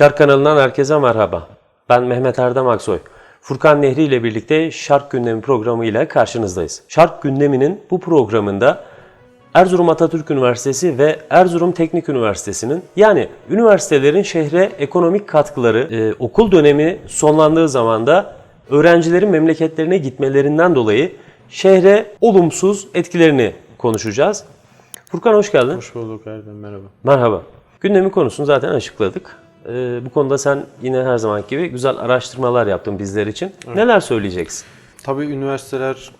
Şark kanalından herkese merhaba. Ben Mehmet Erdem Aksoy. Furkan Nehri ile birlikte Şark Gündemi programı ile karşınızdayız. Şark Gündemi'nin bu programında Erzurum Atatürk Üniversitesi ve Erzurum Teknik Üniversitesi'nin yani üniversitelerin şehre ekonomik katkıları e, okul dönemi sonlandığı zaman da öğrencilerin memleketlerine gitmelerinden dolayı şehre olumsuz etkilerini konuşacağız. Furkan hoş geldin. Hoş bulduk Erdem, merhaba. Merhaba. Gündemin konusunu zaten açıkladık. Ee, bu konuda sen yine her zaman gibi güzel araştırmalar yaptın bizler için. Neler söyleyeceksin? Tabii üniversiteler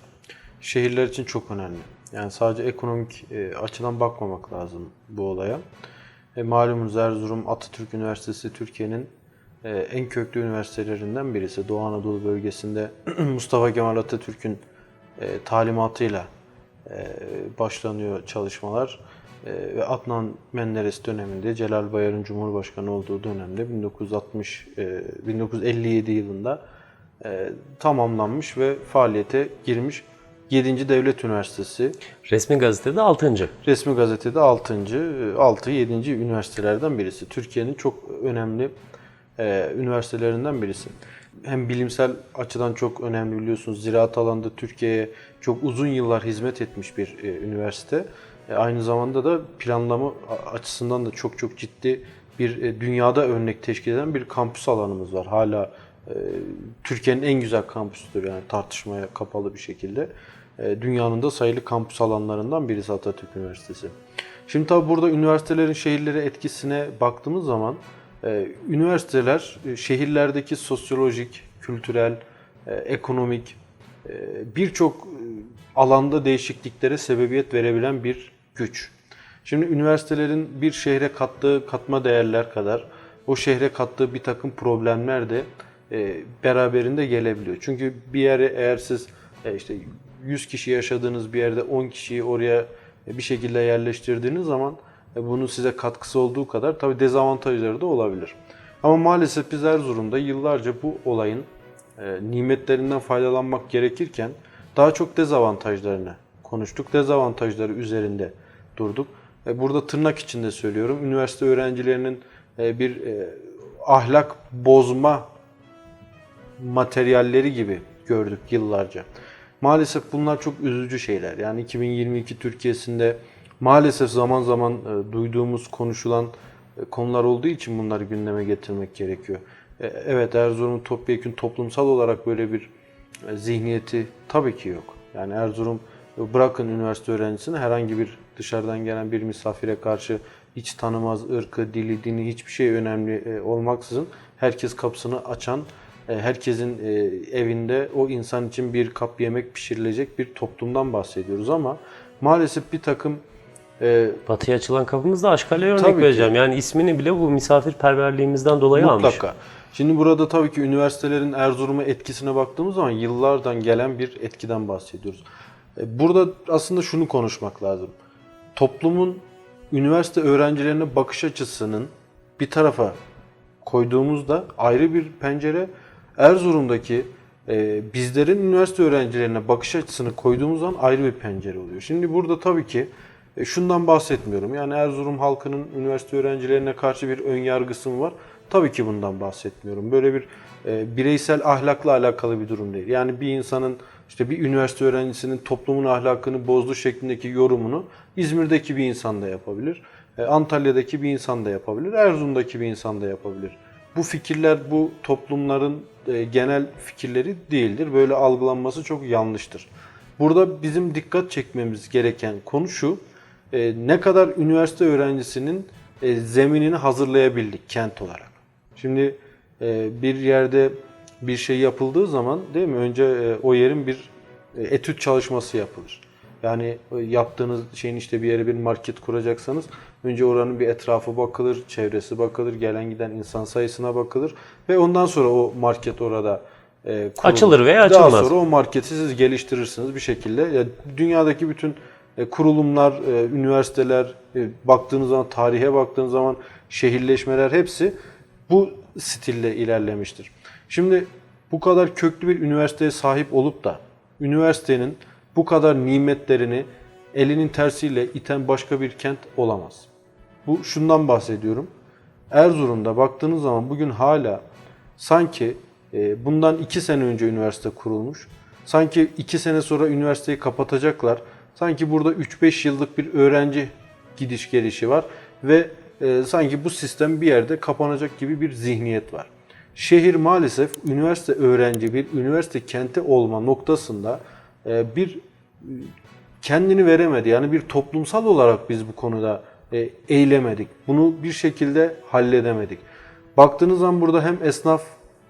şehirler için çok önemli. Yani sadece ekonomik e, açıdan bakmamak lazım bu olaya. E, malumunuz Erzurum Atatürk Üniversitesi Türkiye'nin e, en köklü üniversitelerinden birisi. Doğu Anadolu bölgesinde Mustafa Kemal Atatürk'ün e, talimatıyla e, başlanıyor çalışmalar. E, ve Adnan Menderes döneminde Celal Bayar'ın Cumhurbaşkanı olduğu dönemde 1960 e, 1957 yılında e, tamamlanmış ve faaliyete girmiş 7. Devlet Üniversitesi. Resmi gazetede 6. Resmi gazetede 6. 6 7. üniversitelerden birisi. Türkiye'nin çok önemli e, üniversitelerinden birisi. Hem bilimsel açıdan çok önemli biliyorsunuz. Ziraat alanında Türkiye'ye çok uzun yıllar hizmet etmiş bir e, üniversite. E, aynı zamanda da planlama açısından da çok çok ciddi bir e, dünyada örnek teşkil eden bir kampüs alanımız var. Hala e, Türkiye'nin en güzel kampüsüdür yani tartışmaya kapalı bir şekilde. Dünyanın da sayılı kampüs alanlarından birisi Atatürk Üniversitesi. Şimdi tabi burada üniversitelerin şehirlere etkisine baktığımız zaman üniversiteler şehirlerdeki sosyolojik, kültürel, ekonomik birçok alanda değişikliklere sebebiyet verebilen bir güç. Şimdi üniversitelerin bir şehre kattığı katma değerler kadar o şehre kattığı bir takım problemler de e, beraberinde gelebiliyor. Çünkü bir yere eğer siz e, işte 100 kişi yaşadığınız bir yerde 10 kişiyi oraya bir şekilde yerleştirdiğiniz zaman e, bunun size katkısı olduğu kadar tabii dezavantajları da olabilir. Ama maalesef biz Erzurum'da yıllarca bu olayın e, nimetlerinden faydalanmak gerekirken daha çok dezavantajlarını konuştuk. Dezavantajları üzerinde durduk. E, Burada tırnak içinde söylüyorum. Üniversite öğrencilerinin e, bir e, ahlak bozma materyalleri gibi gördük yıllarca. Maalesef bunlar çok üzücü şeyler. Yani 2022 Türkiye'sinde maalesef zaman zaman duyduğumuz, konuşulan konular olduğu için bunları gündeme getirmek gerekiyor. Evet Erzurum'un topyekun toplumsal olarak böyle bir zihniyeti tabii ki yok. Yani Erzurum bırakın üniversite öğrencisini herhangi bir dışarıdan gelen bir misafire karşı hiç tanımaz ırkı, dili, dini hiçbir şey önemli e, olmaksızın herkes kapısını açan, e, herkesin e, evinde o insan için bir kap yemek pişirilecek bir toplumdan bahsediyoruz ama maalesef bir takım e, Batıya açılan kapımızda Aşkale'ye örnek Tabii ki. vereceğim. Yani ismini bile bu misafirperverliğimizden dolayı almış. Mutlaka. Şimdi burada tabii ki üniversitelerin Erzurum'a etkisine baktığımız zaman yıllardan gelen bir etkiden bahsediyoruz. Burada aslında şunu konuşmak lazım. Toplumun üniversite öğrencilerine bakış açısının bir tarafa koyduğumuzda ayrı bir pencere Erzurum'daki e, bizlerin üniversite öğrencilerine bakış açısını koyduğumuz zaman ayrı bir pencere oluyor. Şimdi burada tabii ki e, şundan bahsetmiyorum. Yani Erzurum halkının üniversite öğrencilerine karşı bir ön yargısı mı var? Tabii ki bundan bahsetmiyorum. Böyle bir e, bireysel ahlakla alakalı bir durum değil. Yani bir insanın işte bir üniversite öğrencisinin toplumun ahlakını bozduğu şeklindeki yorumunu İzmir'deki bir insan da yapabilir. E, Antalya'daki bir insan da yapabilir. Erzurum'daki bir insan da yapabilir. Bu fikirler bu toplumların e, genel fikirleri değildir. Böyle algılanması çok yanlıştır. Burada bizim dikkat çekmemiz gereken konu şu. e, ne kadar üniversite öğrencisinin zeminini hazırlayabildik kent olarak. Şimdi bir yerde bir şey yapıldığı zaman değil mi? Önce e, o yerin bir e, etüt çalışması yapılır. Yani e, yaptığınız şeyin işte bir yere bir market kuracaksanız önce oranın bir etrafı bakılır, çevresi bakılır, gelen giden insan sayısına bakılır ve ondan sonra o market orada e, kurulur. Açılır veya Daha açılmaz. sonra o marketi siz geliştirirsiniz bir şekilde. Ya dünyadaki bütün e, kurulumlar, e, üniversiteler, e, baktığınız zaman tarihe baktığınız zaman şehirleşmeler hepsi bu stille ilerlemiştir. Şimdi bu kadar köklü bir üniversiteye sahip olup da üniversitenin bu kadar nimetlerini elinin tersiyle iten başka bir kent olamaz. Bu şundan bahsediyorum. Erzurum'da baktığınız zaman bugün hala sanki e, bundan 2 sene önce üniversite kurulmuş. Sanki 2 sene sonra üniversiteyi kapatacaklar. Sanki burada 3-5 yıllık bir öğrenci gidiş gelişi var ve e, sanki bu sistem bir yerde kapanacak gibi bir zihniyet var. Şehir maalesef üniversite öğrenci bir üniversite kenti olma noktasında e, bir kendini veremedi. Yani bir toplumsal olarak biz bu konuda e, eylemedik. Bunu bir şekilde halledemedik. Baktığınız zaman burada hem esnaf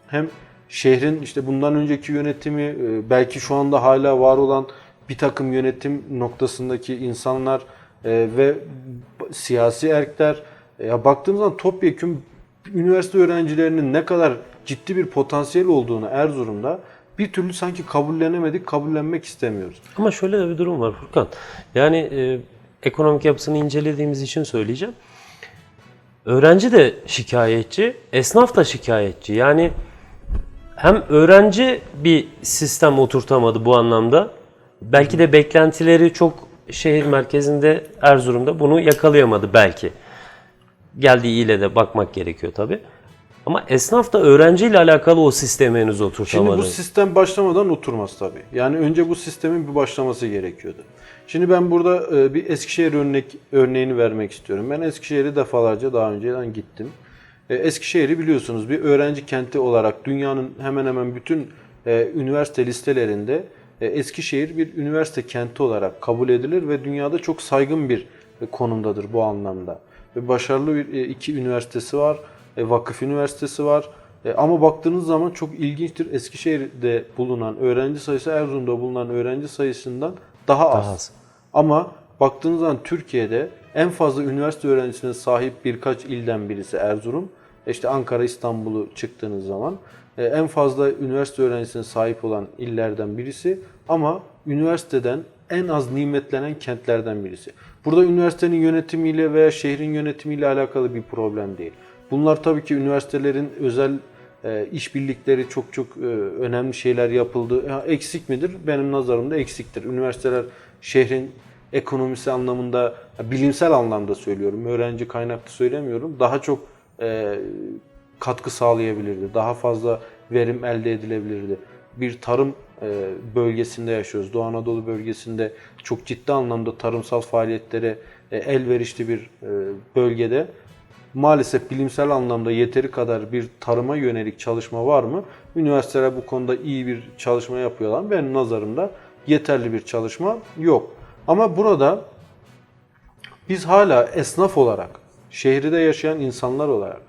hem şehrin işte bundan önceki yönetimi e, belki şu anda hala var olan bir takım yönetim noktasındaki insanlar e, ve siyasi erkler e, ya baktığımız zaman topyekun üniversite öğrencilerinin ne kadar ciddi bir potansiyel olduğunu Erzurum'da bir türlü sanki kabullenemedik, kabullenmek istemiyoruz. Ama şöyle de bir durum var Furkan. Yani e, ekonomik yapısını incelediğimiz için söyleyeceğim. Öğrenci de şikayetçi, esnaf da şikayetçi. Yani hem öğrenci bir sistem oturtamadı bu anlamda. Belki de beklentileri çok şehir merkezinde Erzurum'da bunu yakalayamadı belki. Geldiği ile de bakmak gerekiyor tabi. Ama esnaf da öğrenciyle alakalı o sistemi henüz Şimdi oturtamadı. bu sistem başlamadan oturmaz tabii. Yani önce bu sistemin bir başlaması gerekiyordu. Şimdi ben burada e, bir Eskişehir örnek örneğini vermek istiyorum. Ben Eskişehir'e defalarca daha önceden gittim. E, Eskişehir'i biliyorsunuz bir öğrenci kenti olarak dünyanın hemen hemen bütün e, üniversite listelerinde Eskişehir bir üniversite kenti olarak kabul edilir ve dünyada çok saygın bir konumdadır bu anlamda. Ve başarılı bir e, iki üniversitesi var. E, Vakıf Üniversitesi var. E, ama baktığınız zaman çok ilginçtir. Eskişehir'de bulunan öğrenci sayısı Erzurum'da bulunan öğrenci sayısından daha az. Daha az. Ama baktığınız zaman Türkiye'de en fazla üniversite öğrencisine sahip birkaç ilden birisi Erzurum. İşte Ankara, İstanbul'u çıktığınız zaman en fazla üniversite öğrencisine sahip olan illerden birisi ama üniversiteden en az nimetlenen kentlerden birisi. Burada üniversitenin yönetimiyle veya şehrin yönetimiyle alakalı bir problem değil. Bunlar tabii ki üniversitelerin özel e, işbirlikleri çok çok e, önemli şeyler yapıldı. Ha, eksik midir? Benim nazarımda eksiktir. Üniversiteler şehrin ekonomisi anlamında, ya bilimsel anlamda söylüyorum, öğrenci kaynaklı söylemiyorum. Daha çok e, katkı sağlayabilirdi. Daha fazla verim elde edilebilirdi. Bir tarım bölgesinde yaşıyoruz. Doğu Anadolu bölgesinde çok ciddi anlamda tarımsal faaliyetlere e, elverişli bir e, bölgede maalesef bilimsel anlamda yeteri kadar bir tarıma yönelik çalışma var mı? Üniversiteler bu konuda iyi bir çalışma yapıyorlar. Benim nazarımda yeterli bir çalışma yok. Ama burada biz hala esnaf olarak, şehirde yaşayan insanlar olarak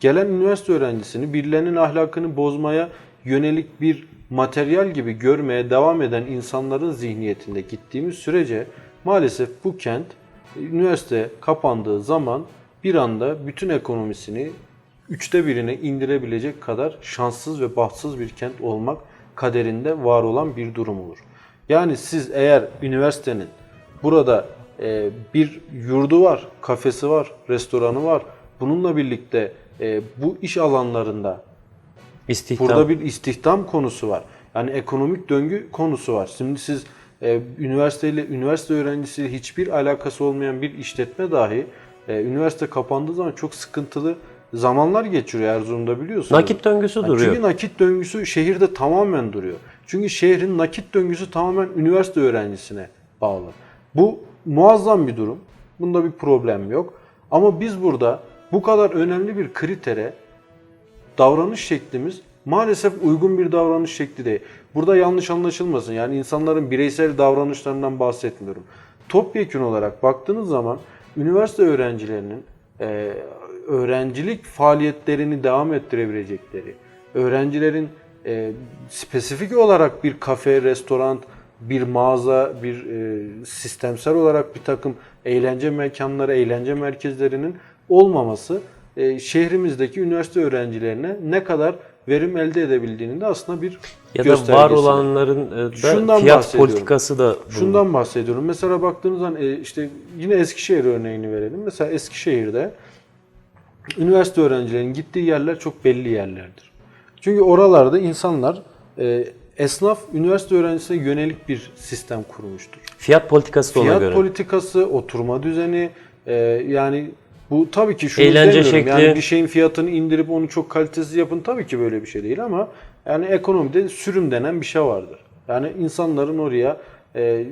gelen üniversite öğrencisini birilerinin ahlakını bozmaya yönelik bir materyal gibi görmeye devam eden insanların zihniyetinde gittiğimiz sürece maalesef bu kent üniversite kapandığı zaman bir anda bütün ekonomisini üçte birine indirebilecek kadar şanssız ve bahtsız bir kent olmak kaderinde var olan bir durum olur. Yani siz eğer üniversitenin burada e, bir yurdu var, kafesi var, restoranı var. Bununla birlikte e, bu iş alanlarında İstihdam. Burada bir istihdam konusu var. Yani ekonomik döngü konusu var. Şimdi siz e, üniversiteyle üniversite öğrencisiyle hiçbir alakası olmayan bir işletme dahi e, üniversite kapandığı zaman çok sıkıntılı zamanlar geçiriyor Erzurum'da biliyorsunuz. Nakit döngüsü Yani duruyor. Çünkü nakit döngüsü şehirde tamamen duruyor. Çünkü şehrin nakit döngüsü tamamen üniversite öğrencisine bağlı. Bu muazzam bir durum. Bunda bir problem yok. Ama biz burada bu kadar önemli bir kritere davranış şeklimiz maalesef uygun bir davranış şekli değil. Burada yanlış anlaşılmasın. Yani insanların bireysel davranışlarından bahsetmiyorum. Topyekun olarak baktığınız zaman üniversite öğrencilerinin e, öğrencilik faaliyetlerini devam ettirebilecekleri, öğrencilerin e, spesifik olarak bir kafe, restoran, bir mağaza, bir e, sistemsel olarak bir takım eğlence mekanları, eğlence merkezlerinin olmaması şehrimizdeki üniversite öğrencilerine ne kadar verim elde edebildiğinin de aslında bir ya da göstergesi. var olanların e, da Şundan fiyat politikası da bunun. Şundan bahsediyorum. Mesela baktığınız zaman e, işte yine Eskişehir örneğini verelim. Mesela Eskişehir'de üniversite öğrencilerinin gittiği yerler çok belli yerlerdir. Çünkü oralarda insanlar e, esnaf üniversite öğrencisine yönelik bir sistem kurmuştur. fiyat politikası da ona Fiyat göre. politikası, oturma düzeni, e, yani Bu tabii ki şunu Eğlence demiyorum. şekli- Yani bir şeyin fiyatını indirip onu çok kalitesiz yapın tabii ki böyle bir şey değil ama yani ekonomide sürüm denen bir şey vardır. Yani insanların oraya e,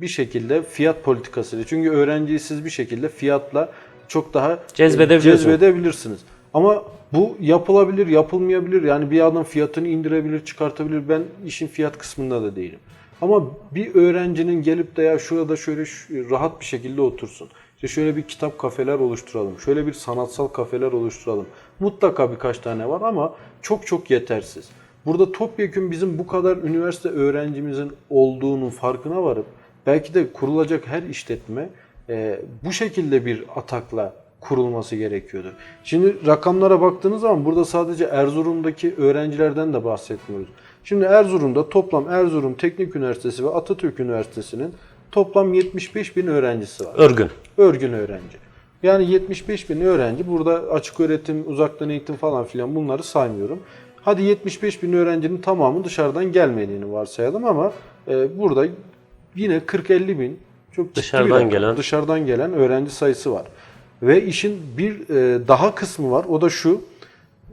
bir şekilde fiyat politikasıyla çünkü öğrenciyi siz bir şekilde fiyatla çok daha e, Cezbedebiliyorsunuz. cezbedebilirsiniz. Ama bu yapılabilir, yapılmayabilir. Yani bir adam fiyatını indirebilir, çıkartabilir. Ben işin fiyat kısmında da değilim. Ama bir öğrencinin gelip de ya şurada şöyle rahat bir şekilde otursun. İşte şöyle bir kitap kafeler oluşturalım. Şöyle bir sanatsal kafeler oluşturalım. Mutlaka birkaç tane var ama çok çok yetersiz. Burada topyekun bizim bu kadar üniversite öğrencimizin olduğunun farkına varıp belki de kurulacak her işletme e, bu şekilde bir atakla kurulması gerekiyordu. Şimdi rakamlara baktığınız zaman burada sadece Erzurum'daki öğrencilerden de bahsetmiyoruz. Şimdi Erzurum'da toplam Erzurum Teknik Üniversitesi ve Atatürk Üniversitesi'nin toplam 75 bin öğrencisi var. Örgün. Örgün öğrenci. Yani 75 bin öğrenci burada açık öğretim, uzaktan eğitim falan filan bunları saymıyorum. Hadi 75 bin öğrencinin tamamı dışarıdan gelmediğini varsayalım ama e, burada yine 40-50 bin çok bir Dışarıdan rakam. gelen. dışarıdan gelen öğrenci sayısı var. Ve işin bir e, daha kısmı var. O da şu.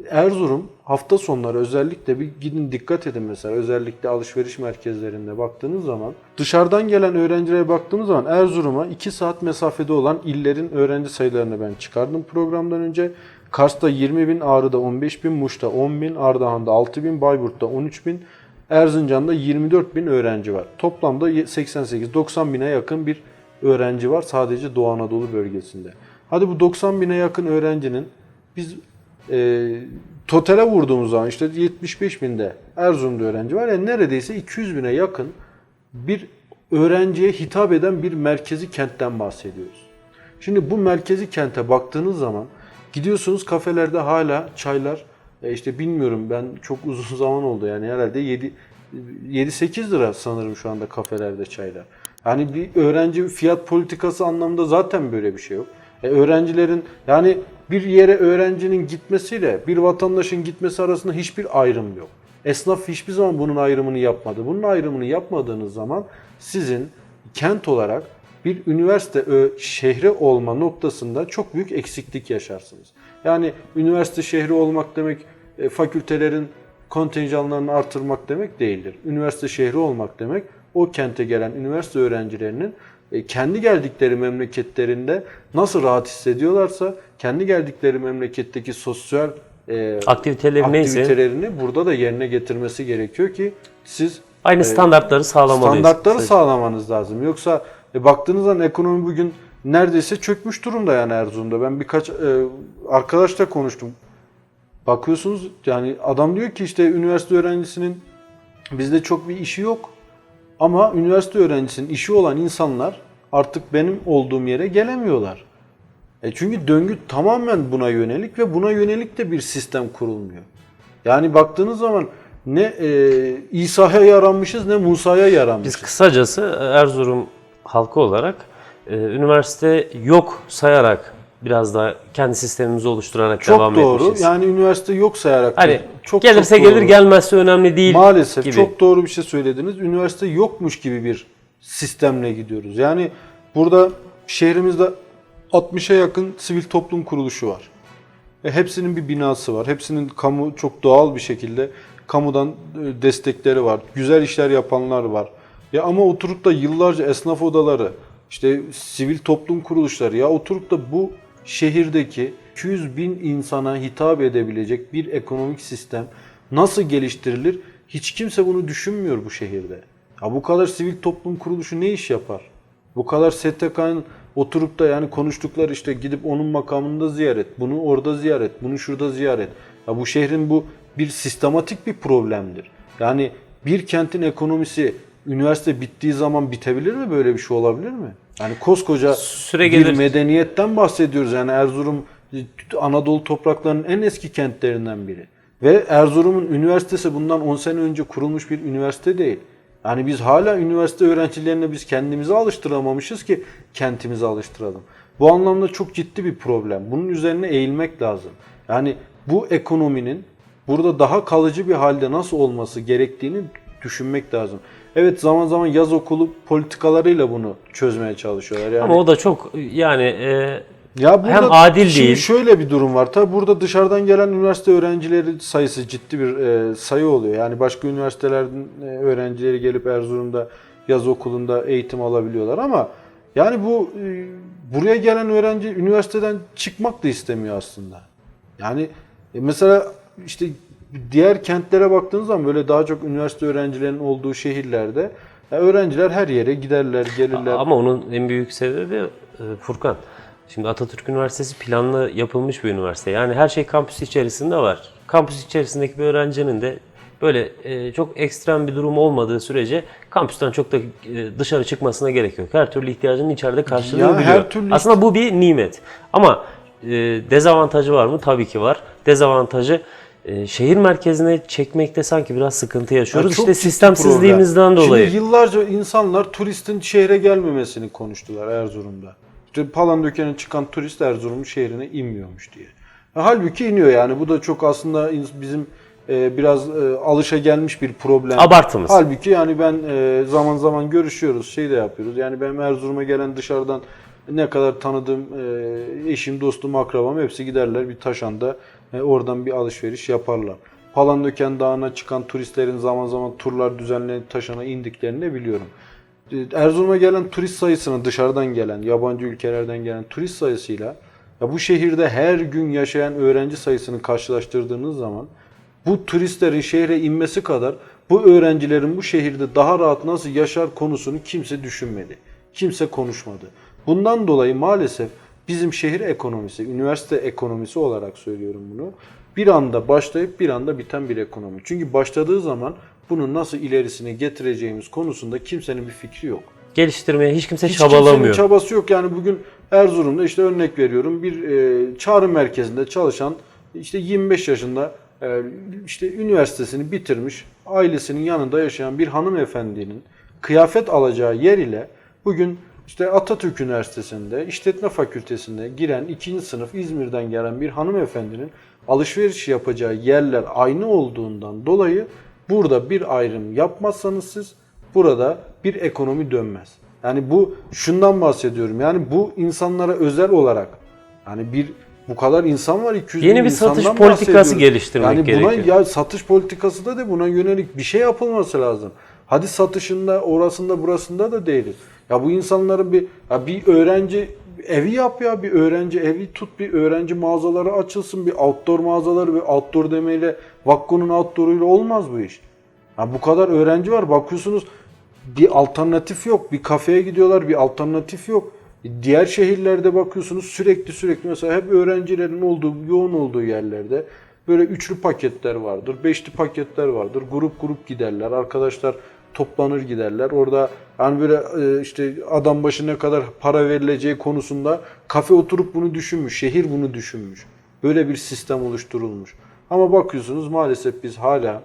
Erzurum hafta sonları özellikle bir gidin dikkat edin mesela özellikle alışveriş merkezlerinde baktığınız zaman dışarıdan gelen öğrencilere baktığımız zaman Erzurum'a 2 saat mesafede olan illerin öğrenci sayılarını ben çıkardım programdan önce. Kars'ta 20 bin, Ağrı'da 15 bin, Muş'ta 10 bin, Ardahan'da 6 bin, Bayburt'ta 13 bin, Erzincan'da 24 bin öğrenci var. Toplamda 88-90 bine yakın bir öğrenci var sadece Doğu Anadolu bölgesinde. Hadi bu 90 bine yakın öğrencinin biz e, totale vurduğumuz zaman işte 75 binde Erzurum'da öğrenci var. Yani neredeyse 200 bine yakın bir öğrenciye hitap eden bir merkezi kentten bahsediyoruz. Şimdi bu merkezi kente baktığınız zaman gidiyorsunuz kafelerde hala çaylar e, işte bilmiyorum ben çok uzun zaman oldu yani herhalde 7 7-8 lira sanırım şu anda kafelerde çaylar. Yani bir öğrenci fiyat politikası anlamında zaten böyle bir şey yok. E, öğrencilerin yani bir yere öğrencinin gitmesiyle bir vatandaşın gitmesi arasında hiçbir ayrım yok. Esnaf hiçbir zaman bunun ayrımını yapmadı. Bunun ayrımını yapmadığınız zaman sizin kent olarak bir üniversite şehri olma noktasında çok büyük eksiklik yaşarsınız. Yani üniversite şehri olmak demek e, fakültelerin kontenjanlarını artırmak demek değildir. Üniversite şehri olmak demek o kente gelen üniversite öğrencilerinin kendi geldikleri memleketlerinde nasıl rahat hissediyorlarsa kendi geldikleri memleketteki sosyal e, Aktiviteleri neyse aktivitelerini burada da yerine getirmesi gerekiyor ki siz aynı standartları sağlamalıyız. standartları Kısaca. sağlamanız lazım. Yoksa e, baktığınız zaman ekonomi bugün neredeyse çökmüş durumda yani Erzurum'da. Ben birkaç e, arkadaşla konuştum. Bakıyorsunuz yani adam diyor ki işte üniversite öğrencisinin bizde çok bir işi yok. Ama üniversite öğrencisinin işi olan insanlar artık benim olduğum yere gelemiyorlar. E çünkü döngü tamamen buna yönelik ve buna yönelik de bir sistem kurulmuyor. Yani baktığınız zaman ne e, İsa'ya yaranmışız ne Musa'ya Biz yaranmışız. kısacası Erzurum halkı olarak e, üniversite yok sayarak biraz daha kendi sistemimizi oluşturarak çok devam doğru. etmişiz. Yani üniversite yok sayarak hani çok gelirse çok gelir doğru. gelmezse önemli değil Maalesef gibi. çok doğru bir şey söylediniz. Üniversite yokmuş gibi bir sistemle gidiyoruz. Yani burada şehrimizde 60'a yakın sivil toplum kuruluşu var. E, hepsinin bir binası var. Hepsinin kamu çok doğal bir şekilde kamudan e, destekleri var. Güzel işler yapanlar var. Ya ama oturup da yıllarca esnaf odaları, işte sivil toplum kuruluşları ya oturup da bu şehirdeki 200 bin insana hitap edebilecek bir ekonomik sistem nasıl geliştirilir? Hiç kimse bunu düşünmüyor bu şehirde. Ya bu kadar sivil toplum kuruluşu ne iş yapar? Bu kadar STK'nın oturup da yani konuştukları işte gidip onun makamında ziyaret, bunu orada ziyaret, bunu şurada ziyaret. Ya bu şehrin bu bir sistematik bir problemdir. Yani bir kentin ekonomisi üniversite bittiği zaman bitebilir mi? Böyle bir şey olabilir mi? Yani koskoca Süre bir gelir. medeniyetten bahsediyoruz. Yani Erzurum Anadolu topraklarının en eski kentlerinden biri. Ve Erzurum'un üniversitesi bundan 10 sene önce kurulmuş bir üniversite değil. Yani biz hala üniversite öğrencilerine biz kendimizi alıştıramamışız ki kentimizi alıştıralım. Bu anlamda çok ciddi bir problem. Bunun üzerine eğilmek lazım. Yani bu ekonominin burada daha kalıcı bir halde nasıl olması gerektiğini düşünmek lazım. Evet zaman zaman yaz okulu politikalarıyla bunu çözmeye çalışıyorlar. Yani Ama o da çok yani e, Ya burada hem adil şimdi değil. şöyle bir durum var. Tabi burada dışarıdan gelen üniversite öğrencileri sayısı ciddi bir e, sayı oluyor. Yani başka üniversitelerden e, öğrencileri gelip Erzurum'da yaz okulunda eğitim alabiliyorlar ama yani bu e, buraya gelen öğrenci üniversiteden çıkmak da istemiyor aslında. Yani e, mesela işte diğer kentlere baktığınız zaman böyle daha çok üniversite öğrencilerinin olduğu şehirlerde ya öğrenciler her yere giderler, gelirler. Ama onun en büyük sebebi e, Furkan. Şimdi Atatürk Üniversitesi planlı yapılmış bir üniversite. Yani her şey kampüs içerisinde var. Kampüs içerisindeki bir öğrencinin de böyle e, çok ekstrem bir durum olmadığı sürece kampüsten çok da e, dışarı çıkmasına gerek yok. Her türlü ihtiyacının içeride karşılayabiliyor. her türlü Aslında bu bir nimet. Ama dezavantajı var mı? Tabii ki var. Dezavantajı e, şehir merkezine çekmekte sanki biraz sıkıntı yaşıyoruz. Ya çok işte sistemsizliğimizden problem. dolayı. Şimdi yıllarca insanlar turistin şehre gelmemesini konuştular Erzurum'da. İşte Palandöken'e çıkan turist Erzurum'un şehrine inmiyormuş diye. Ya halbuki iniyor yani. Bu da çok aslında bizim e, biraz e, alışa gelmiş bir problem. Abartımız. Halbuki yani ben e, zaman zaman görüşüyoruz, şey de yapıyoruz. Yani benim Erzurum'a gelen dışarıdan ne kadar tanıdığım e, eşim, dostum, akrabam hepsi giderler bir Taşan'da e, oradan bir alışveriş yaparlar. Palandöken Dağı'na çıkan turistlerin zaman zaman turlar düzenlenip Taşan'a indiklerini biliyorum. E, Erzurum'a gelen turist sayısını dışarıdan gelen, yabancı ülkelerden gelen turist sayısıyla ya bu şehirde her gün yaşayan öğrenci sayısını karşılaştırdığınız zaman bu turistlerin şehre inmesi kadar bu öğrencilerin bu şehirde daha rahat nasıl yaşar konusunu kimse düşünmedi. Kimse konuşmadı. Bundan dolayı maalesef bizim şehir ekonomisi, üniversite ekonomisi olarak söylüyorum bunu. Bir anda başlayıp bir anda biten bir ekonomi. Çünkü başladığı zaman bunun nasıl ilerisine getireceğimiz konusunda kimsenin bir fikri yok. Geliştirmeye hiç kimse Hiç kimsenin çabalamıyor. çabası yok. Yani bugün Erzurum'da işte örnek veriyorum bir e, çağrı merkezinde çalışan işte 25 yaşında e, işte üniversitesini bitirmiş ailesinin yanında yaşayan bir hanımefendinin kıyafet alacağı yer ile bugün işte Atatürk Üniversitesi'nde işletme fakültesinde giren ikinci sınıf İzmir'den gelen bir hanımefendinin alışveriş yapacağı yerler aynı olduğundan dolayı burada bir ayrım yapmazsanız siz burada bir ekonomi dönmez. Yani bu şundan bahsediyorum. Yani bu insanlara özel olarak yani bir bu kadar insan var 200 Yeni bir satış politikası geliştirmek yani buna, gerekiyor. Ya satış politikası da de buna yönelik bir şey yapılması lazım. Hadi satışında orasında burasında da değiliz. Ya bu insanların bir ya bir öğrenci evi yap ya bir öğrenci evi tut bir öğrenci mağazaları açılsın bir outdoor mağazaları bir outdoor demeyle Vakko'nun outdoor'uyla olmaz bu iş. Ya bu kadar öğrenci var bakıyorsunuz bir alternatif yok. Bir kafeye gidiyorlar bir alternatif yok. Diğer şehirlerde bakıyorsunuz sürekli sürekli mesela hep öğrencilerin olduğu, yoğun olduğu yerlerde böyle üçlü paketler vardır, beşli paketler vardır. Grup grup giderler. Arkadaşlar toplanır giderler. Orada hani böyle e, işte adam başı ne kadar para verileceği konusunda kafe oturup bunu düşünmüş. Şehir bunu düşünmüş. Böyle bir sistem oluşturulmuş. Ama bakıyorsunuz maalesef biz hala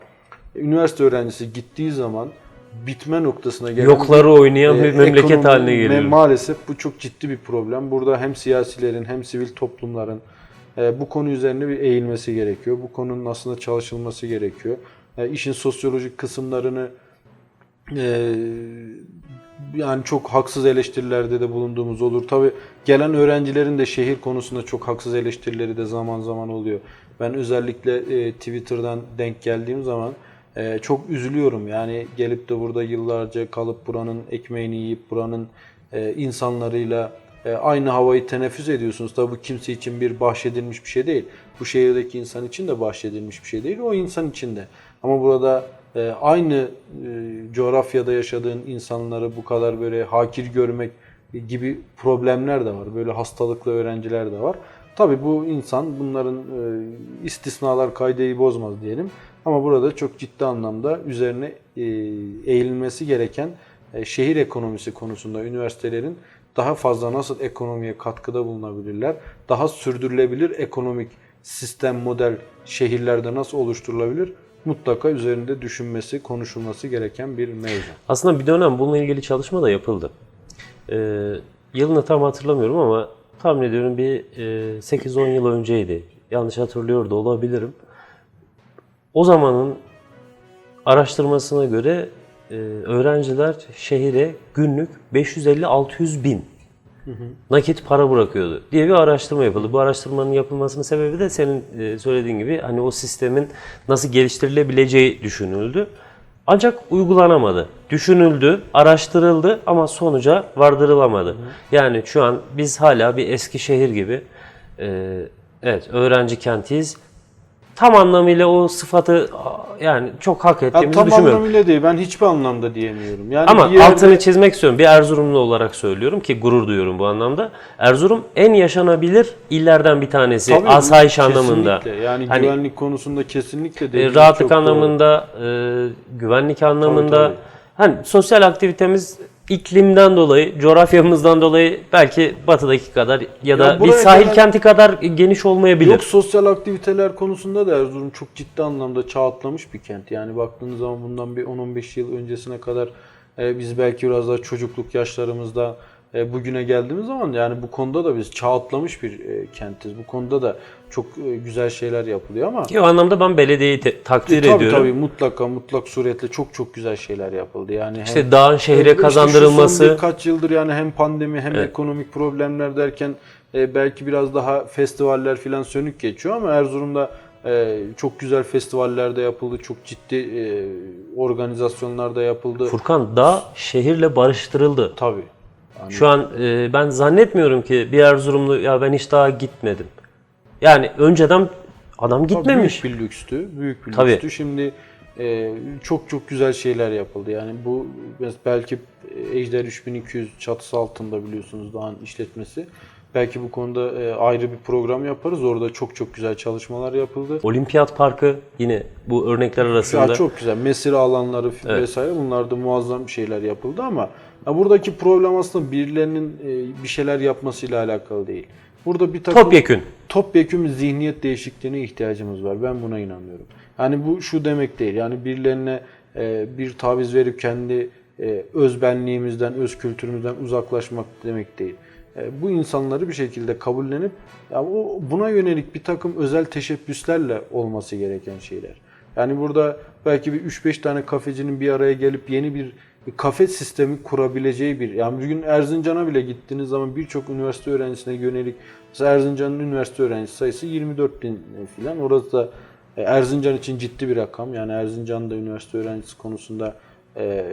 üniversite öğrencisi gittiği zaman bitme noktasına gelen Yokları oynayan e, bir memleket ekonomi haline geliyor. Maalesef bu çok ciddi bir problem. Burada hem siyasilerin hem sivil toplumların e, bu konu üzerine bir eğilmesi gerekiyor. Bu konunun aslında çalışılması gerekiyor. E, işin sosyolojik kısımlarını e, yani çok haksız eleştirilerde de bulunduğumuz olur. Tabi gelen öğrencilerin de şehir konusunda çok haksız eleştirileri de zaman zaman oluyor. Ben özellikle e, Twitter'dan denk geldiğim zaman e, çok üzülüyorum. Yani gelip de burada yıllarca kalıp buranın ekmeğini yiyip buranın e, insanlarıyla e, aynı havayı teneffüs ediyorsunuz. Tabi bu kimse için bir bahşedilmiş bir şey değil. Bu şehirdeki insan için de bahşedilmiş bir şey değil. O insan için de. Ama burada e, aynı e, coğrafyada yaşadığın insanları bu kadar böyle hakir görmek gibi problemler de var. Böyle hastalıklı öğrenciler de var. Tabii bu insan bunların e, istisnalar kaideyi bozmaz diyelim. Ama burada çok ciddi anlamda üzerine e, eğilmesi gereken şehir ekonomisi konusunda üniversitelerin daha fazla nasıl ekonomiye katkıda bulunabilirler, daha sürdürülebilir ekonomik sistem, model şehirlerde nasıl oluşturulabilir mutlaka üzerinde düşünmesi, konuşulması gereken bir mevzu. Aslında bir dönem bununla ilgili çalışma da yapıldı. Ee, yılını tam hatırlamıyorum ama tahmin ediyorum bir e, 8-10 yıl önceydi. Yanlış hatırlıyor da olabilirim. O zamanın araştırmasına göre e, öğrenciler şehire günlük 550-600 bin nakit para bırakıyordu diye bir araştırma yapıldı. Bu araştırmanın yapılmasının sebebi de senin e, söylediğin gibi hani o sistemin nasıl geliştirilebileceği düşünüldü. Ancak uygulanamadı. Düşünüldü, araştırıldı ama sonuca vardırılamadı. Yani şu an biz hala bir eski şehir gibi e, evet öğrenci kentiyiz. Tam anlamıyla o sıfatı yani çok hak Ya ettiğimizi tam düşünmüyorum. anlamıyla değil. Ben hiçbir anlamda diyemiyorum. Yani Ama yerde- altını çizmek istiyorum. Bir Erzurumlu olarak söylüyorum ki gurur duyuyorum bu anlamda. Erzurum en yaşanabilir illerden bir tanesi. Tabii, Asayiş kesinlikle. anlamında. Yani Hani, güvenlik konusunda kesinlikle e, değil. rahatlık Çok doğru. anlamında, e, güvenlik anlamında. tabii. Hani sosyal aktivitemiz iklimden dolayı, coğrafyamızdan dolayı belki batıdaki kadar ya da Ya bir sahil gelen- kenti kadar geniş olmayabilir. Yok sosyal aktiviteler konusunda da Erzurum çok ciddi anlamda çağ atlamış bir kent. Yani baktığınız zaman bundan bir 10-15 yıl öncesine kadar e, biz belki biraz daha çocukluk yaşlarımızda e, bugüne geldiğimiz zaman yani bu konuda da biz çağ atlamış bir e, kentiz. Bu konuda da çok e, güzel şeyler yapılıyor ama Ki o anlamda ben belediyeyi te- takdir E, tabii ediyorum. tabii mutlaka mutlak suretle çok çok güzel şeyler yapıldı. Yani hem- İşte dağın şehre Evet, işte şu kazandırılması. son birkaç yıldır yani hem pandemi hem ekonomik problemler derken e, belki biraz daha festivaller filan sönük geçiyor ama Erzurum'da e, çok güzel festivaller de yapıldı. Çok ciddi e, organizasyonlar da yapıldı. Furkan dağ şehirle barıştırıldı. Tabii. Yani Şu an e, ben zannetmiyorum ki bir Erzurumlu ya ben hiç daha gitmedim. Yani önceden adam gitmemiş. Büyük bir lükstü. Büyük bir Tabii. lükstü. Şimdi e, çok çok güzel şeyler yapıldı. Yani bu belki Ejder 3200 çatısı altında biliyorsunuz dağın işletmesi. Belki bu konuda e, ayrı bir program yaparız. Orada çok çok güzel çalışmalar yapıldı. Olimpiyat Parkı yine bu örnekler arasında. Ya çok güzel. Mesire alanları f- vesaire bunlar da muazzam şeyler yapıldı ama ya buradaki problem aslında birilerinin e, bir şeyler yapmasıyla alakalı değil. Burada bir takım Topyekün. topyekun bir zihniyet değişikliğine ihtiyacımız var. Ben buna inanıyorum. Yani bu şu demek değil. Yani birilerine e, bir taviz verip kendi e, öz benliğimizden, öz kültürümüzden uzaklaşmak demek değil. E, bu insanları bir şekilde kabullenip ya o buna yönelik bir takım özel teşebbüslerle olması gereken şeyler. Yani burada belki bir 3-5 tane kafecinin bir araya gelip yeni bir bir kafe sistemi kurabileceği bir yani bir gün Erzincan'a bile gittiğiniz zaman birçok üniversite öğrencisine yönelik mesela Erzincan'ın üniversite öğrencisi sayısı 24 bin filan. Orası da e, Erzincan için ciddi bir rakam. Yani Erzincan'da üniversite öğrencisi konusunda e,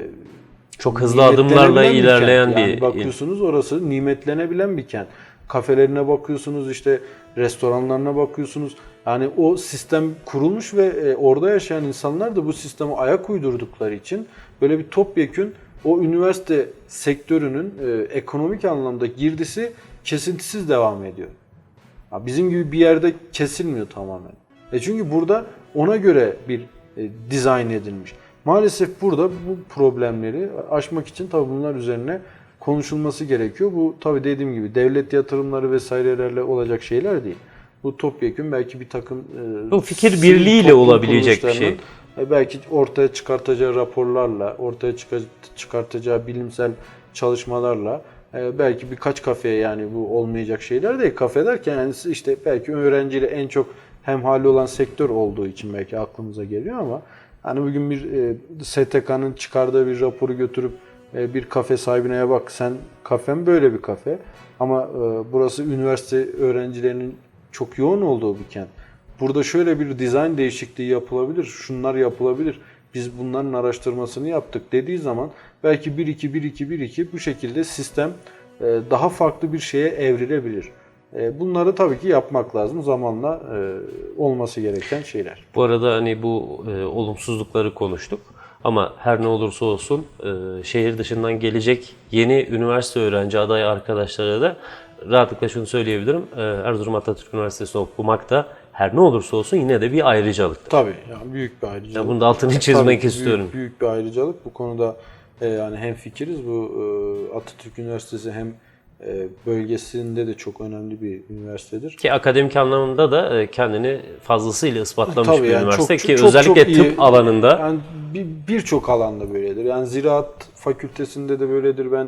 Çok hızlı adımlarla bir ilerleyen kent. bir, Yani bakıyorsunuz orası nimetlenebilen bir kent. Kafelerine bakıyorsunuz işte restoranlarına bakıyorsunuz. Yani o sistem kurulmuş ve e, orada yaşayan insanlar da bu sisteme ayak uydurdukları için böyle bir topyekün o üniversite sektörünün e, ekonomik anlamda girdisi kesintisiz devam ediyor. Ya bizim gibi bir yerde kesilmiyor tamamen. E çünkü burada ona göre bir e, dizayn edilmiş. Maalesef burada bu problemleri aşmak için tabii bunlar üzerine konuşulması gerekiyor. Bu tabii dediğim gibi devlet yatırımları vesairelerle olacak şeyler değil. Bu topyekun belki bir takım e, Bu fikir birliğiyle olabilecek bir şey. E, belki ortaya çıkartacağı raporlarla, ortaya çıka- çıkartacağı bilimsel çalışmalarla e, belki birkaç kafeye yani bu olmayacak şeyler değil. Kafe derken yani işte belki öğrenciyle en çok hemhali olan sektör olduğu için belki aklımıza geliyor ama hani bugün bir e, STK'nın çıkardığı bir raporu götürüp bir kafe sahibine "Ya bak sen kafem böyle bir kafe ama burası üniversite öğrencilerinin çok yoğun olduğu bir kent. Burada şöyle bir dizayn değişikliği yapılabilir, şunlar yapılabilir. Biz bunların araştırmasını yaptık dediği zaman belki 1-2, 1-2, 1-2 bu şekilde sistem e, daha farklı bir şeye evrilebilir. E, Bunları tabii ki yapmak lazım zamanla e, olması gereken şeyler. Bu arada hani bu olumsuzlukları konuştuk. Ama her ne olursa olsun şehir dışından gelecek yeni üniversite öğrenci aday arkadaşlara da rahatlıkla şunu söyleyebilirim. Erzurum Atatürk Üniversitesi'nde okumak da her ne olursa olsun yine de bir ayrıcalıktır. Tabii yani büyük bir ayrıcalık. Ya bunun da altını Tabii çizmek ki istiyorum. Büyük, büyük bir ayrıcalık. Bu konuda e, yani hem fikiriz. Bu e, Atatürk Üniversitesi hem e, bölgesinde de çok önemli bir üniversitedir. Ki akademik anlamında da e, kendini fazlasıyla ispatlamış Tabii bir yani üniversite çok- ki çok- özellikle çok tıp iyi. alanında Yani bir- birçok alanda böyledir. Yani ziraat fakültesinde de böyledir. Ben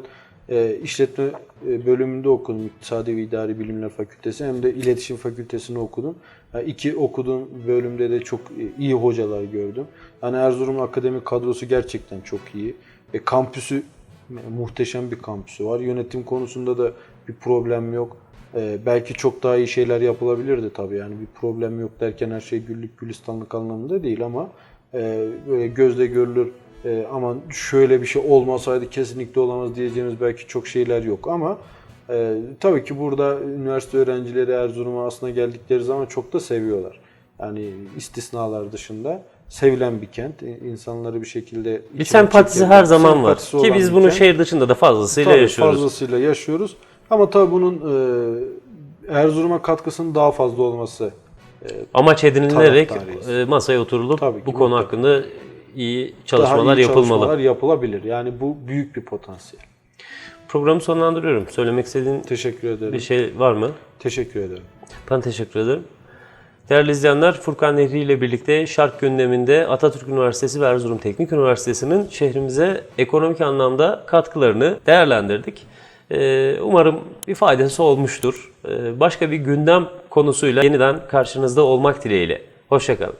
e, işletme e, bölümünde okudum. İktisadi ve İdari Bilimler Fakültesi hem de iletişim fakültesini okudum. Yani iki okuduğum bölümde de çok e, iyi hocalar gördüm. Yani Erzurum akademik kadrosu gerçekten çok iyi. E, kampüsü e, muhteşem bir kampüsü var. Yönetim konusunda da Bir problem yok. Ee, belki çok daha iyi şeyler yapılabilirdi tabii. Yani bir problem yok derken her şey güllük gülistanlık anlamında değil ama e, böyle gözle görülür e, ama şöyle bir şey olmasaydı kesinlikle olamaz diyeceğimiz belki çok şeyler yok ama e, tabii ki burada üniversite öğrencileri Erzurum'a aslında geldikleri zaman çok da seviyorlar. Yani istisnalar dışında sevilen bir kent. İ- İnsanları bir şekilde Bir sempatisi her zaman var. sempatisi olan Ki biz bunu kent. şehir dışında da fazlasıyla Tabii yaşıyoruz. fazlasıyla yaşıyoruz. Ama tabii bunun e, Erzurum'a katkısının daha fazla olması Amaç edinilerek e, masaya oturulup Tabii ki bu konu hakkında iyi daha çalışmalar iyi yapılmalı. çalışmalar yapılabilir. Yani bu büyük bir potansiyel. Programı sonlandırıyorum. Söylemek istediğin Teşekkür ederim. bir şey var mı? Teşekkür ederim. Ben teşekkür ederim. Değerli izleyenler, Furkan Nehri ile birlikte Şark gündeminde Atatürk Üniversitesi ve Erzurum Teknik Üniversitesi'nin şehrimize ekonomik anlamda katkılarını değerlendirdik. Ee, Umarım bir faydası olmuştur. Ee, Başka bir gündem konusuyla yeniden karşınızda olmak dileğiyle. Hoşçakalın.